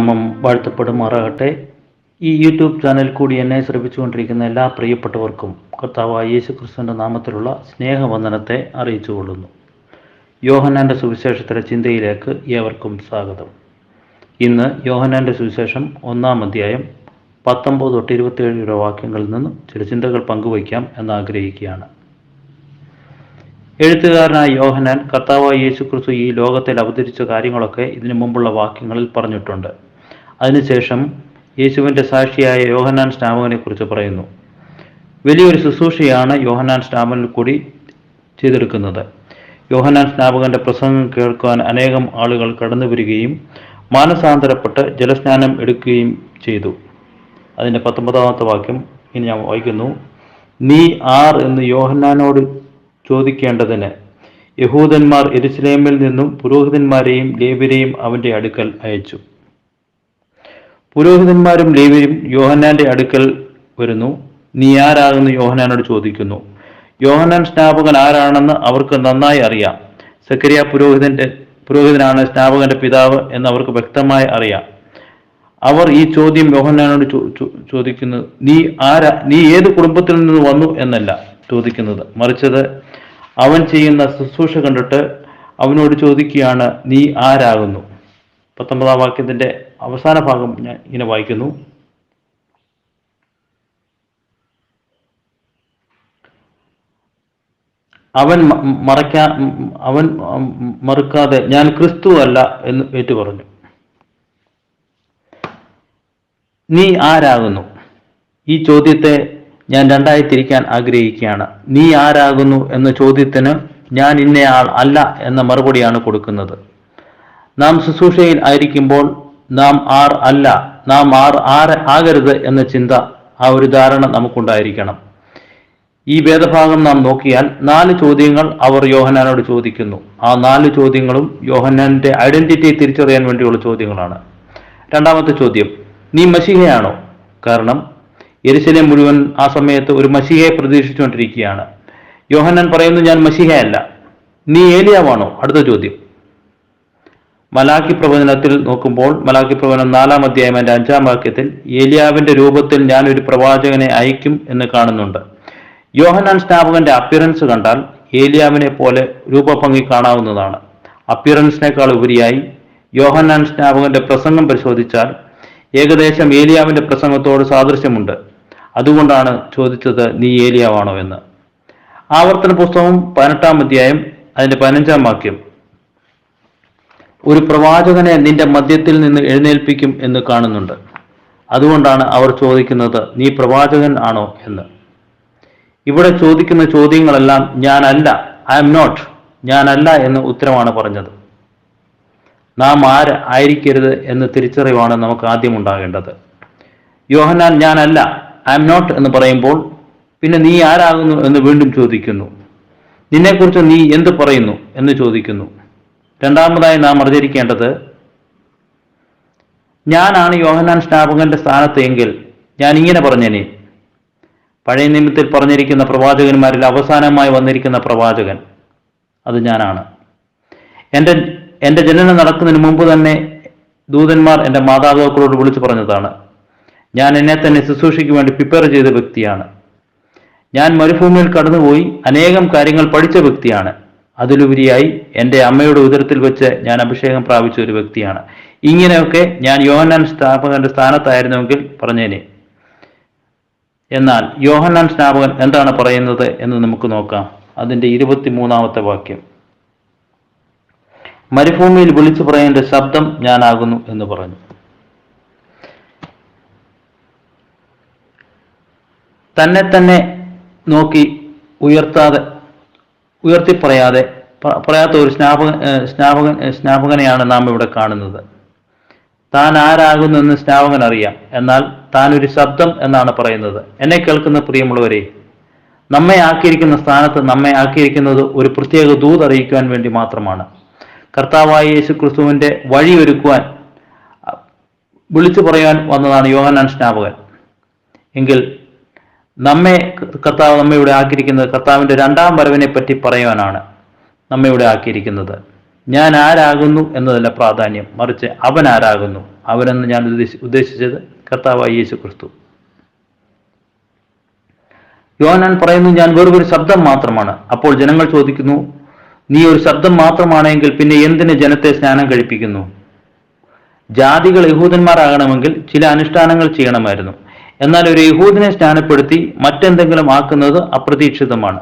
ദൈവനാമം വാഴ്ത്തപ്പെടുമാറാകട്ടെ. ഈ യൂട്യൂബ് ചാനൽ കൂടി എന്നെ ശ്രമിച്ചുകൊണ്ടിരിക്കുന്ന എല്ലാ പ്രിയപ്പെട്ടവർക്കും കർത്താവായ യേശു ക്രിസ്തുവിന്റെ നാമത്തിലുള്ള സ്നേഹവന്ദനത്തെ അറിയിച്ചു കൊള്ളുന്നു യോഹനാന്റെ സുവിശേഷത്തിലെ ചിന്തയിലേക്ക് ഏവർക്കും സ്വാഗതം. ഇന്ന് യോഹനാന്റെ സുവിശേഷം ഒന്നാം അധ്യായം പത്തൊമ്പത് തൊട്ട് ഇരുപത്തിയേഴ് വരെ വാക്യങ്ങളിൽ നിന്നും ചില ചിന്തകൾ പങ്കുവയ്ക്കാം എന്ന് ആഗ്രഹിക്കുകയാണ് എഴുത്തുകാരനായ യോഹനാൻ കർത്താവായ യേശുക്രിസ്തു ഈ ലോകത്തിൽ അവതരിച്ച കാര്യങ്ങളൊക്കെ ഇതിനു മുമ്പുള്ള വാക്യങ്ങളിൽ പറഞ്ഞിട്ടുണ്ട്. അതിനുശേഷം യേശുവിന്റെ സാക്ഷിയായ യോഹന്നാൻ കുറിച്ച് പറയുന്നു. വലിയൊരു ശുശ്രൂഷയാണ് യോഹന്നാൻ സ്നാപകനിൽ കൂടി ചെയ്തെടുക്കുന്നത്. യോഹന്നാൻ സ്നാപകന്റെ പ്രസംഗം കേൾക്കുവാൻ അനേകം ആളുകൾ കടന്നു വരികയും മാനസാന്തരപ്പെട്ട് ജലസ്നാനം എടുക്കുകയും ചെയ്തു. അതിന്റെ പത്തൊമ്പതാമത്തെ വാക്യം ഇനി ഞാൻ വായിക്കുന്നു. നീ ആർ എന്ന് യോഹന്നാനോട് ചോദിക്കേണ്ടതിന് യഹൂദന്മാർ എരുസലേമിൽ നിന്നും പുരോഹിതന്മാരെയും ലേവ്യരെയും അവന്റെ അടുക്കൽ അയച്ചു. പുരോഹിതന്മാരും ലേവ്യരും യോഹന്നാന്റെ അടുക്കൽ വരുന്നു. നീ ആരാകുന്ന യോഹന്നാനോട് ചോദിക്കുന്നു. യോഹന്നാൻ സ്നാപകൻ ആരാണെന്ന് അവർക്ക് നന്നായി അറിയാം. സക്കരിയ പുരോഹിതന്റെ പുരോഹിതനാണ് സ്നാപകന്റെ പിതാവ് എന്ന് അവർക്ക് വ്യക്തമായി അറിയാം. അവർ ഈ ചോദ്യം യോഹന്നാനോട് ചോദിക്കുന്നത് നീ ആരാ നീ ഏത് കുടുംബത്തിൽ നിന്ന് വന്നു എന്നല്ല ചോദിക്കുന്നത്. മറിച്ചത് അവൻ ചെയ്യുന്ന ശുശ്രൂഷ കണ്ടിട്ട് അവനോട് ചോദിക്കുകയാണ് നീ ആരാകുന്നു? പത്തൊമ്പതാം വാക്യത്തിന്റെ അവസാന ഭാഗം ഞാൻ ഇങ്ങനെ വായിക്കുന്നു. അവൻ മറയ്ക്കാ അവൻ മറുക്കാതെ ഞാൻ ക്രിസ്തു അല്ല എന്ന് ഏറ്റു പറഞ്ഞു നീ ആരാകുന്നു? ഈ ചോദ്യത്തെ ഞാൻ രണ്ടായി തിരിക്കാൻ ആഗ്രഹിക്കുകയാണ്. നീ ആരാകുന്നു എന്ന ചോദ്യത്തിന് ഞാൻ ഇന്നയാൾ അല്ല എന്ന മറുപടിയാണ് കൊടുക്കുന്നത്. നാം ശുശ്രൂഷയിൽ ആയിരിക്കുമ്പോൾ നാം ആർ അല്ല നാം ആർ ആര് ആകരുത് എന്ന ചിന്ത ആ ഒരു ധാരണ നമുക്കുണ്ടായിരിക്കണം. ഈ വേദഭാഗം നാം നോക്കിയാൽ നാല് ചോദ്യങ്ങൾ അവർ യോഹന്നാനോട് ചോദിക്കുന്നു. ആ നാല് ചോദ്യങ്ങളും യോഹന്നാന്റെ ഐഡന്റിറ്റി തിരിച്ചറിയാൻ വേണ്ടിയുള്ള ചോദ്യങ്ങളാണ്. രണ്ടാമത്തെ ചോദ്യം നീ മഷിഹയാണോ കാരണം എരിശിലെ മുഴുവൻ ആ സമയത്ത് ഒരു മഷിഹയെ പ്രതീക്ഷിച്ചുകൊണ്ടിരിക്കുകയാണ്. യോഹന്നാൻ പറയുന്നു ഞാൻ മഷിഹയല്ല നീ ഏലിയാവാണോ? അടുത്ത ചോദ്യം മലാക്കി പ്രവചനത്തിൽ നോക്കുമ്പോൾ മലാഖി പ്രവചനം നാലാം അധ്യായം അഞ്ചാം വാക്യത്തിൽ ഏലിയാവിന്റെ രൂപത്തിൽ ഞാൻ ഒരു പ്രവാചകനെ അയക്കും എന്ന് കാണുന്നുണ്ട്. യോഹനാൻ സ്നാപകന്റെ അപ്പിയറൻസ് കണ്ടാൽ ഏലിയാവിനെ പോലെ രൂപഭംഗി കാണാവുന്നതാണ്. അപ്പിയറൻസിനേക്കാൾ ഉപരിയായി യോഹന്നാൻ സ്നാപകന്റെ പ്രസംഗം പരിശോധിച്ചാൽ ഏകദേശം ഏലിയാവിന്റെ പ്രസംഗത്തോട് സാദൃശ്യമുണ്ട്. അതുകൊണ്ടാണ് ചോദിച്ചത് നീ ഏലിയാവാണോ? എന്ന്. ആവർത്തന പുസ്തകം പതിനെട്ടാം അധ്യായം അതിന്റെ പതിനഞ്ചാം വാക്യം. ഒരു പ്രവാചകനെ നിന്റെ മദ്യത്തിൽ നിന്ന് എഴുന്നേൽപ്പിക്കും എന്ന് കാണുന്നുണ്ട്. അതുകൊണ്ടാണ് അവർ ചോദിക്കുന്നത് നീ പ്രവാചകൻ ആണോ? എന്ന്. ഇവിടെ ചോദിക്കുന്ന ചോദ്യങ്ങളെല്ലാം ഞാനല്ല ഐ എം നോട്ട് ഞാനല്ല എന്ന് ഉത്തരമാണ് പറഞ്ഞത്. നാം ആര് ആയിരിക്കരുത് എന്ന് തിരിച്ചറിവാണ് നമുക്ക് ആദ്യം ഉണ്ടാകേണ്ടത്. യോഹന്നാൻ ഞാനല്ല ഐ എം നോട്ട് എന്ന് പറയുമ്പോൾ പിന്നെ നീ ആരാകുന്നു? എന്ന് വീണ്ടും ചോദിക്കുന്നു. നിന്നെക്കുറിച്ച് നീ എന്ത് പറയുന്നു? എന്ന് ചോദിക്കുന്നു. രണ്ടാമതായി നാം അറിഞ്ഞിരിക്കേണ്ടത് ഞാനാണ് യോഹനാൻ സ്നാപകന്റെ സ്ഥാനത്ത് എങ്കിൽ ഞാൻ ഇങ്ങനെ പറഞ്ഞേനെ. പഴയ നിയമത്തിൽ പറഞ്ഞിരിക്കുന്ന പ്രവാചകന്മാരിൽ അവസാനമായി വന്നിരിക്കുന്ന പ്രവാചകൻ അത് ഞാനാണ്. എന്റെ എന്റെ ജനനം നടക്കുന്നതിന് മുമ്പ് തന്നെ ദൂതന്മാർ എന്റെ മാതാപിതാക്കളോട് വിളിച്ചു പറഞ്ഞതാണ്. ഞാൻ എന്നെ തന്നെ ശുശ്രൂഷയ്ക്ക് വേണ്ടി പ്രിപ്പയർ ചെയ്ത വ്യക്തിയാണ്. ഞാൻ മരുഭൂമിയിൽ കടന്നുപോയി അനേകം കാര്യങ്ങൾ പഠിച്ച വ്യക്തിയാണ്. അതിലുപരിയായി എന്റെ അമ്മയുടെ ഉദരത്തിൽ വെച്ച് ഞാൻ അഭിഷേകം പ്രാപിച്ച ഒരു വ്യക്തിയാണ്. ഇങ്ങനെയൊക്കെ ഞാൻ യോഹന്നാൻ സ്ഥാപകന്റെ സ്ഥാനത്തായിരുന്നുവെങ്കിൽ പറഞ്ഞേനെ. എന്നാൽ യോഹന്നാൻ സ്നാപകൻ എന്താണ് പറയുന്നത് എന്ന് നമുക്ക് നോക്കാം. അതിന്റെ ഇരുപത്തിമൂന്നാമത്തെ വാക്യം. മരുഭൂമിയിൽ വിളിച്ചു പറയേണ്ട ശബ്ദം ഞാനാകുന്നു എന്ന് പറഞ്ഞു. തന്നെ തന്നെ നോക്കി ഉയർത്താതെ ഉയർത്തി പറയാതെ പറയാത്ത ഒരു സ്നാപക സ്നാപക സ്നാപകനെയാണ് നാം ഇവിടെ കാണുന്നത്. താൻ ആരാകുന്നു എന്ന് സ്നാപകൻ അറിയാം. എന്നാൽ താൻ ഒരു ശബ്ദം എന്നാണ് പറയുന്നത്. എന്നെ കേൾക്കുന്ന പ്രിയമുള്ളവരെ നമ്മെ ആക്കിയിരിക്കുന്ന സ്ഥാനത്ത് നമ്മെ ആക്കിയിരിക്കുന്നത് ഒരു പ്രത്യേക ദൂത് അറിയിക്കുവാൻ വേണ്ടി മാത്രമാണ്. കർത്താവായ യേശു ക്രിസ്തുവിന്റെ വഴി ഒരുക്കുവാൻ അ, വിളിച്ചു പറയാൻ വന്നതാണ് യോഹനാൻ സ്നാപകൻ. എങ്കിൽ നമ്മെ കർത്താവ് നമ്മെ ഇവിടെ ആക്കിയിരിക്കുന്നത് കർത്താവിന്റെ രണ്ടാം വരവിനെ പറ്റി പറയുവാനാണ് നമ്മെ ഇവിടെ ആക്കിയിരിക്കുന്നത്. ഞാൻ ആരാകുന്നു എന്നതല്ല പ്രാധാന്യം. മറിച്ച് അവൻ ആരാകുന്നു? അവനെന്ന് ഞാൻ ഉദ്ദേശി- ഉദ്ദേശിച്ചത് കർത്താവായി യേശു ക്രിസ്തു യോഹന്നാൻ പറയുന്നു ഞാൻ വെറും ഒരു ശബ്ദം മാത്രമാണ്. അപ്പോൾ ജനങ്ങൾ ചോദിക്കുന്നു നീ ഒരു ശബ്ദം മാത്രമാണെങ്കിൽ പിന്നെ എന്തിന് ജനത്തെ സ്നാനം കഴിപ്പിക്കുന്നു? ജാതികൾ യഹൂദന്മാരാകണമെങ്കിൽ ചില അനുഷ്ഠാനങ്ങൾ ചെയ്യണമായിരുന്നു. എന്നാൽ ഒരു യഹൂദിനെ സ്നാനപ്പെടുത്തി മറ്റെന്തെങ്കിലും ആക്കുന്നത് അപ്രതീക്ഷിതമാണ്.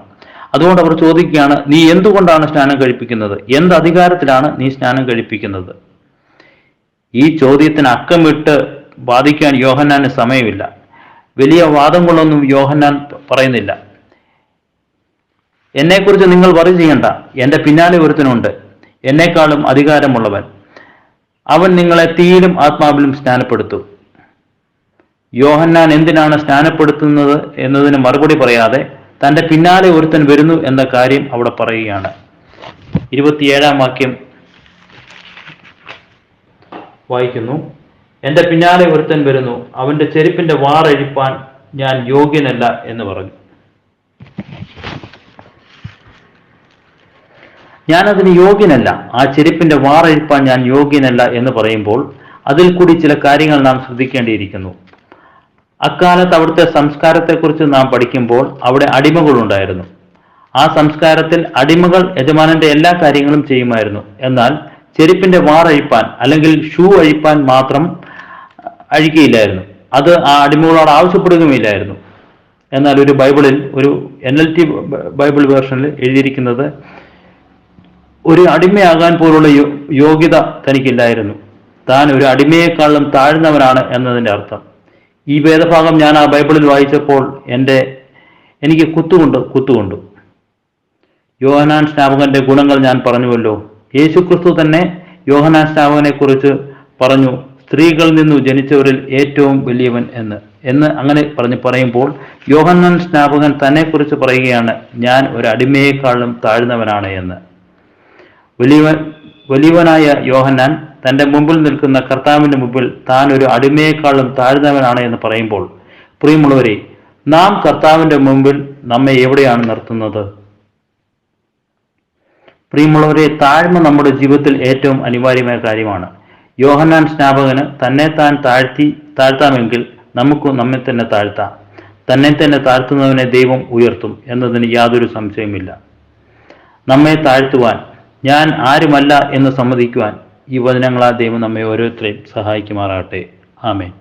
അതുകൊണ്ട് അവർ ചോദിക്കുകയാണ് നീ എന്തുകൊണ്ടാണ് സ്നാനം കഴിപ്പിക്കുന്നത്? എന്ത് അധികാരത്തിലാണ് നീ സ്നാനം കഴിപ്പിക്കുന്നത്? ഈ ചോദ്യത്തിന് അക്കമിട്ട് ബാധിക്കാൻ യോഹന്നാന് സമയമില്ല. വലിയ വാദങ്ങളൊന്നും യോഹന്നാൻ പറയുന്നില്ല. എന്നെക്കുറിച്ച് നിങ്ങൾ വറി ചെയ്യണ്ട. എന്റെ പിന്നാലെ ഒരുത്തനുണ്ട്. എന്നെക്കാളും അധികാരമുള്ളവൻ. അവൻ നിങ്ങളെ തീയിലും ആത്മാവിലും സ്നാനപ്പെടുത്തും. യോഹന്നാൻ എന്തിനാണ് സ്നാനപ്പെടുത്തുന്നത് എന്നതിന് മറുപടി പറയാതെ തന്റെ പിന്നാലെ ഒരുത്തൻ വരുന്നു എന്ന കാര്യം അവിടെ പറയുകയാണ്. ഇരുപത്തിയേഴാം വാക്യം വായിക്കുന്നു. എന്റെ പിന്നാലെ ഒരുത്തൻ വരുന്നു. അവന്റെ ചെരുപ്പിന്റെ വാറഴിപ്പാൻ ഞാൻ യോഗ്യനല്ല എന്ന് പറഞ്ഞു. ഞാൻ അതിന് യോഗ്യനല്ല. ആ ചെരുപ്പിന്റെ വാറഴിപ്പാൻ ഞാൻ യോഗ്യനല്ല എന്ന് പറയുമ്പോൾ അതിൽ കൂടി ചില കാര്യങ്ങൾ നാം ശ്രദ്ധിക്കേണ്ടിയിരിക്കുന്നു. അക്കാലത്ത് അവിടുത്തെ സംസ്കാരത്തെക്കുറിച്ച് നാം പഠിക്കുമ്പോൾ അവിടെ അടിമകളുണ്ടായിരുന്നു. ആ സംസ്കാരത്തിൽ അടിമകൾ യജമാനന്റെ എല്ലാ കാര്യങ്ങളും ചെയ്യുമായിരുന്നു. എന്നാൽ ചെരുപ്പിന്റെ വാറഴിപ്പാൻ അല്ലെങ്കിൽ ഷൂ അഴിപ്പാൻ മാത്രം അഴിക്കുകയില്ലായിരുന്നു അത് ആ അടിമകളോട് ആവശ്യപ്പെടുകയുമില്ലായിരുന്നു. എന്നാൽ ഒരു ബൈബിളിൽ ഒരു എൻ എൽ ടി ബൈബിൾ വേർഷനിൽ എഴുതിയിരിക്കുന്നത് ഒരു അടിമയാകാൻ പോലുള്ള യോഗ്യത തനിക്കില്ലായിരുന്നു താൻ ഒരു അടിമയെക്കാളും താഴ്ന്നവനാണ് എന്നതിന്റെ അർത്ഥം. ഈ വേദഭാഗം ഞാൻ ആ ബൈബിളിൽ വായിച്ചപ്പോൾ എന്റെ എനിക്ക് കുത്തുകൊണ്ട് കുത്തുകൊണ്ടു. യോഹനാൻ സ്നാപകന്റെ ഗുണങ്ങൾ ഞാൻ പറഞ്ഞുവല്ലോ. യേശുക്രിസ്തു തന്നെ യോഹനാൻ സ്നാപകനെ കുറിച്ച് പറഞ്ഞു സ്ത്രീകളിൽ നിന്നു ജനിച്ചവരിൽ ഏറ്റവും വലിയവൻ എന്ന്. എന്ന് അങ്ങനെ പറഞ്ഞ് പറയുമ്പോൾ യോഹന്നാൻ സ്നാപകൻ തന്നെ കുറിച്ച് പറയുകയാണ് ഞാൻ ഒരു അടിമയെക്കാളും താഴ്ന്നവനാണ് എന്ന്. വലിയവൻ വലിയവനായ യോഹന്നാൻ തന്റെ മുമ്പിൽ നിൽക്കുന്ന കർത്താവിന്റെ മുമ്പിൽ താൻ ഒരു അടിമയെക്കാളും താഴ്ന്നവനാണ് എന്ന് പറയുമ്പോൾ പ്രിയമുള്ളവരെ നാം കർത്താവിന്റെ മുമ്പിൽ നമ്മെ എവിടെയാണ് നിർത്തുന്നത്? പ്രിയമുള്ളവരെ താഴ്മ നമ്മുടെ ജീവിതത്തിൽ ഏറ്റവും അനിവാര്യമായ കാര്യമാണ്. യോഹന്നാൻ സ്നാപകന് തന്നെ താൻ താഴ്ത്തി താഴ്ത്താമെങ്കിൽ നമുക്ക് നമ്മെ തന്നെ താഴ്ത്താം. തന്നെ തന്നെ താഴ്ത്തുന്നവനെ ദൈവം ഉയർത്തും എന്നതിന് യാതൊരു സംശയമില്ല നമ്മെ താഴ്ത്തുവാൻ ഞാൻ ആരുമല്ല എന്ന് സമ്മതിക്കുവാൻ ഈ വചനങ്ങളാൽ ദൈവം നമ്മെ ഓരോരുത്തരെയും സഹായിക്കുമാറാകട്ടെ. ആമേൻ.